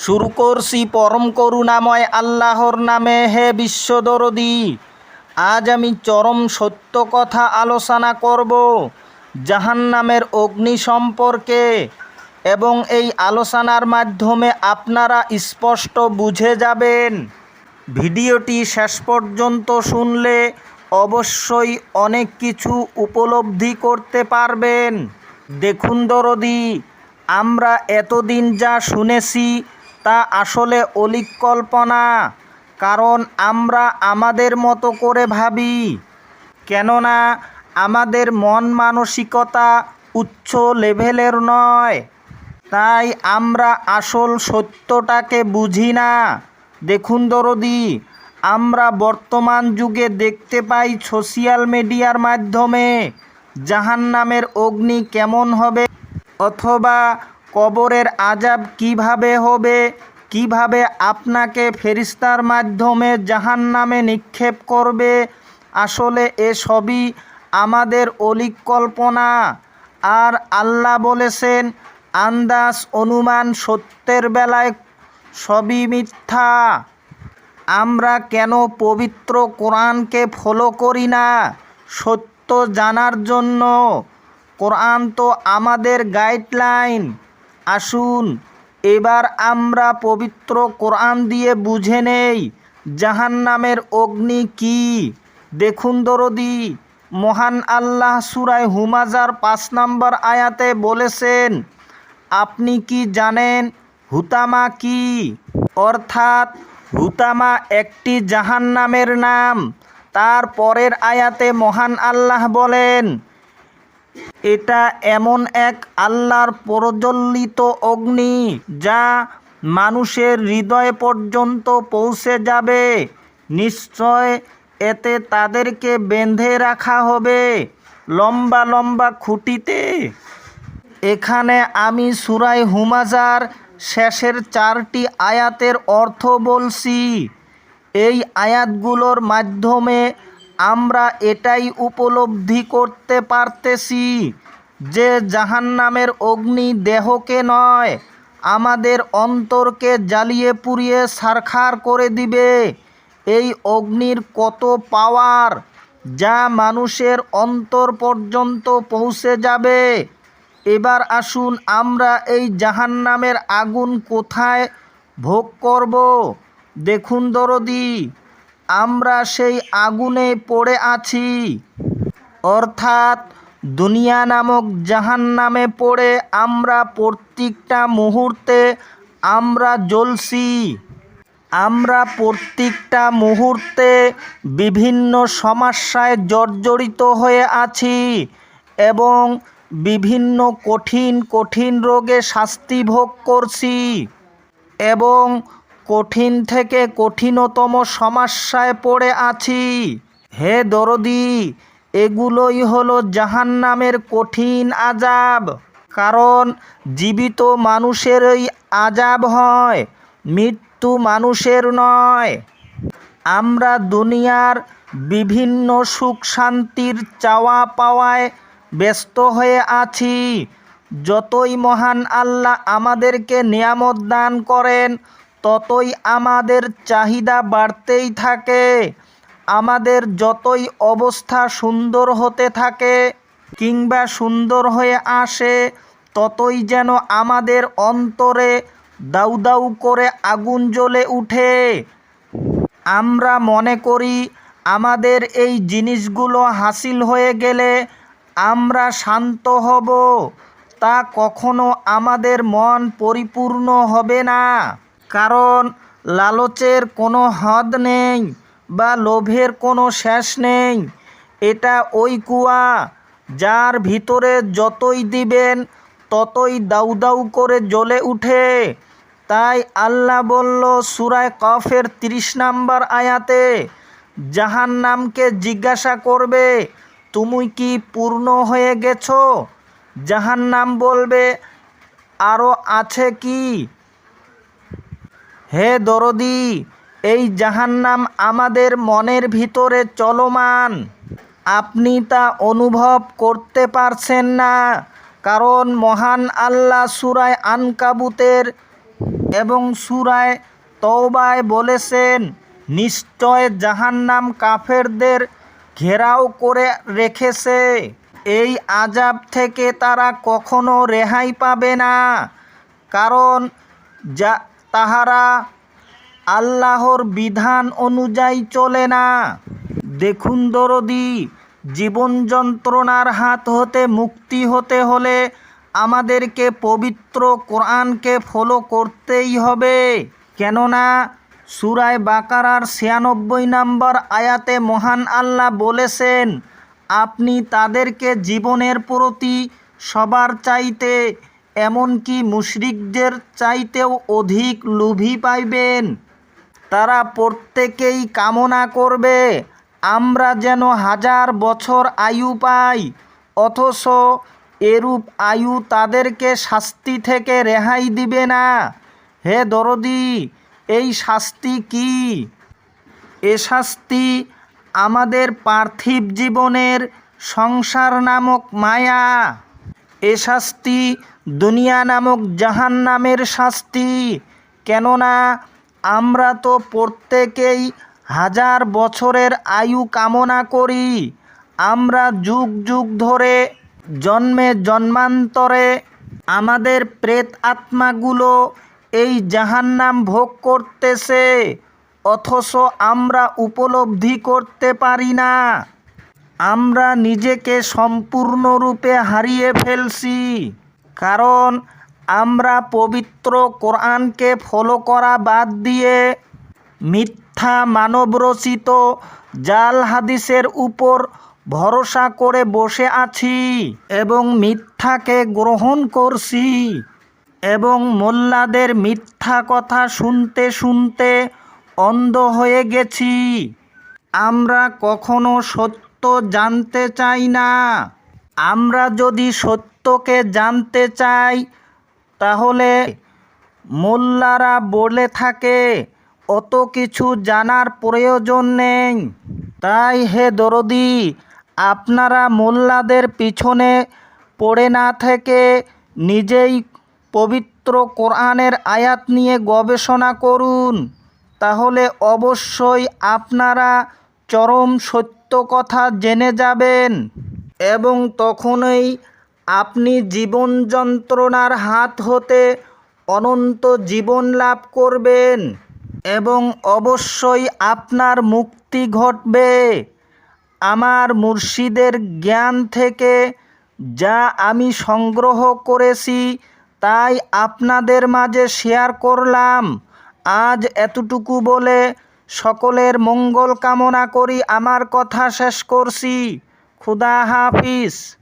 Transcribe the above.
শুরু করছি পরম করুণাময় আল্লাহর নামে, হে বিশ্বদরদি। আজ আমি চরম সত্য কথা আলোচনা করব, জাহান্নামের অগ্নি সম্পর্কে এবং এই আলোচনার মাধ্যমে আপনারা স্পষ্ট বুঝে যাবেন। ভিডিওটি শেষ পর্যন্ত শুনলে অবশ্যই অনেক কিছু উপলব্ধি করতে পারবেন। দেখুন দরদি, আমরা এতদিন যা শুনেছি তা আসলে অলিক কল্পনা কারণ আমরা আমাদের মতো করে ভাবি। কেননা, আমাদের মন মানসিকতা উচ্চ লেভেলের নয়। তাই আমরা আসল সত্যটাকে বুঝি না। দেখুন দরদি, আমরা বর্তমান যুগে দেখতে পাই সোশিয়াল মিডিয়ার মাধ্যমে জাহান্নামের অগ্নি কেমন হবে, অথবা কবরের আজাব কীভাবে হবে? কীভাবে আপনাকে ফেরিস্তার মাধ্যমে জাহান্নামে নিক্ষেপ করবে? আসলে এসবই আমাদের অলিক কল্পনা আর আল্লাহ বলেছেন, আন্দাজ অনুমান সত্যের বেলায় সবই মিথ্যা। আমরা কেন পবিত্র কোরআনকে ফলো করি না? সত্য জানার জন্য। কোরআন তো আমাদের গাইডলাইন। আসুন, এবার আমরা পবিত্র কোরআন দিয়ে বুঝে নেই, জাহান্নামের অগ্নি কি? দেখুন দরদি, মহান আল্লাহ সুরায় হুমাজার পাঁচ নম্বর আয়াতে বলেছেন, আপনি কি জানেন হুতামা কি? অর্থাৎ হুতামা একটি জাহান্নামের নাম। তার পরের আয়াতে মহান আল্লাহ বলেন এটা এমন এক আল্লাহর প্রজ্বলিত অগ্নি যা মানুষের হৃদয় পর্যন্ত পৌঁছে যাবে। নিশ্চয় এতে তাদেরকে বেঁধে রাখা হবে লম্বা লম্বা খুঁটিতে। এখানে আমি সুরাই হুমাজার শেষের চারটি আয়াতের অর্থ বলছি। এই আয়াতগুলোর মাধ্যমে আমরা এটাই উপলব্ধি করতে পারতেছি যে জাহান্নামের অগ্নি দেহকে নয়, আমাদের অন্তরকে জ্বালিয়ে পুড়িয়ে সারখার করে দিবে। এই অগ্নির কত পাওয়ার যা মানুষের অন্তর পর্যন্ত পৌঁছে যাবে। এবার আসুন আমরা এই জাহান্নামের আগুন কোথায় ভোগ করব? দেখুন দরদি। আমরা সেই আগুনে পড়ে আছি। অর্থাৎ দুনিয়া নামক জাহান্নামে পড়ে আমরা প্রত্যেকটা মুহূর্তে আমরা জ্বলছি। আমরা প্রত্যেকটা মুহূর্তে বিভিন্ন সমস্যায় জর্জরিত হয়ে আছি এবং বিভিন্ন কঠিন কঠিন রোগে শাস্তি ভোগ করছি এবং কঠিন থেকে কঠিনতম সমস্যায় পড়ে আছি। হে দরদি, এগুলোই হলো জাহান্নামের কঠিন আজাব কারণ জীবিত মানুষেরই আজাব হয়, মৃত্যু মানুষের নয়। আমরা দুনিয়ার বিভিন্ন সুখ শান্তির চাওয়া পাওয়ায় ব্যস্ত হয়ে আছি। যতই মহান আল্লাহ আমাদেরকে নিয়ামত দান করেন ততই আমাদের চাহিদা বাড়তেই থাকে। আমাদের যতই অবস্থা সুন্দর হতে থাকে কিংবা সুন্দর হয়ে আসে, ততই যেন আমাদের অন্তরে দাউ দাউ করে আগুন জ্বলে উঠে। আমরা মনে করি আমাদের এই জিনিসগুলো হাসিল হয়ে গেলে আমরা শান্ত হব, তা কখনো আমাদের মন পরিপূর্ণ হবে না। কারণ লালচের কোনো হদ নেই বা লোভের কোনো শেষ নেই। এটা ওই কুয়া যার ভিতরে যতই দিবেন, ততই দাউ দাউ করে জ্বলে উঠে। তাই আল্লাহ বলল সুরায় কফের তিরিশ নাম্বার আয়াতে জাহান নামকে জিজ্ঞাসা করবে, তুমি কি পূর্ণ হয়ে গেছো? জাহান নাম বলবে আরও আছে কি? হে দরদি, এই জাহান্নাম আমাদের মনের ভিতরে চলমান। আপনি তা অনুভব করতে পারছেন না, কারণ মহান আল্লাহ সুরায় আনকাবুতের এবং সুরায় তওবায় বলেছেন, নিশ্চয় জাহান্নাম কাফেরদের ঘেরাও করে রেখেছে। এই আজাব থেকে তারা কখনো রেহাই পাবে না, কারণ যা তাহারা আল্লাহর বিধান অনুযায়ী চলে না। দেখুন দরদি, জীবন যন্ত্রণার হাত হতে মুক্তি হতে হলে আমাদেরকে পবিত্র কোরআনকে ফলো করতেই হবে। কেননা, সুরায় বাকারার ছিয়ানব্বই নম্বর আয়াতে মহান আল্লাহ বলেছেন, আপনি তাদেরকে জীবনের প্রতি সবার চাইতে এমনকি মুশরিকদের চাইতেও অধিক লোভী পাইবেন। তারা প্রত্যেকেই কামনা করবে, আমরা যেন হাজার বছর আয়ু পাই, অথচ এরূপ আয়ু তাদেরকে শাস্তি থেকে রেহাই দিবে না। হে দরদি, এই শাস্তি কি? এ শাস্তি আমাদের পার্থিব জীবনের সংসার নামক মায়া। এ শাস্তি দুনিয়া নামক জাহান নামের শাস্তি। কেননা, আমরা তো প্রত্যেকেই হাজার বছরের আয়ু কামনা করি। আমরা যুগ যুগ ধরে, জন্মে জন্মান্তরে আমাদের প্রেত আত্মাগুলো এই জাহান্নাম ভোগ করতেছে, অথচ আমরা উপলব্ধি করতে পারি না। আমরা নিজেকে সম্পূর্ণরূপে হারিয়ে ফেলছি। কারণ আমরা পবিত্র কোরআনকে ফলো করা বাদ দিয়ে মিথ্যা মানবরচিত জাল হাদিসের উপর ভরসা করে বসে আছি এবং মিথ্যাকে গ্রহণ করছি এবং মোল্লাদের মিথ্যা কথা শুনতে শুনতে অন্ধ হয়ে গেছি। আমরা কখনো সত্য জানতে চাই না। আমরা যদি সত্যকে জানতে চাই, তাহলে মোল্লারা বলে থাকে, অত কিছু জানার প্রয়োজন নেই। তাই হে দরদি, আপনারা মোল্লাদের পিছনে পড়ে না থেকে নিজেই পবিত্র কোরআনের আয়াত নিয়ে গবেষণা করুন। তাহলে অবশ্যই আপনারা চরম সত্য কথা জেনে যাবেন। এবং তখনই আপনি জীবন যন্ত্রণার হাত হতে অনন্ত জীবন লাভ করবেন এবং অবশ্যই আপনার মুক্তি ঘটবে। আমার মুর্শিদের জ্ঞান থেকে যা আমি সংগ্রহ করেছি, তাই আপনাদের মাঝে শেয়ার করলাম। আজ এতটুকু বলে সকলের মঙ্গল কামনা করি। আমার কথা শেষ করছি। খুদা হাফিজ।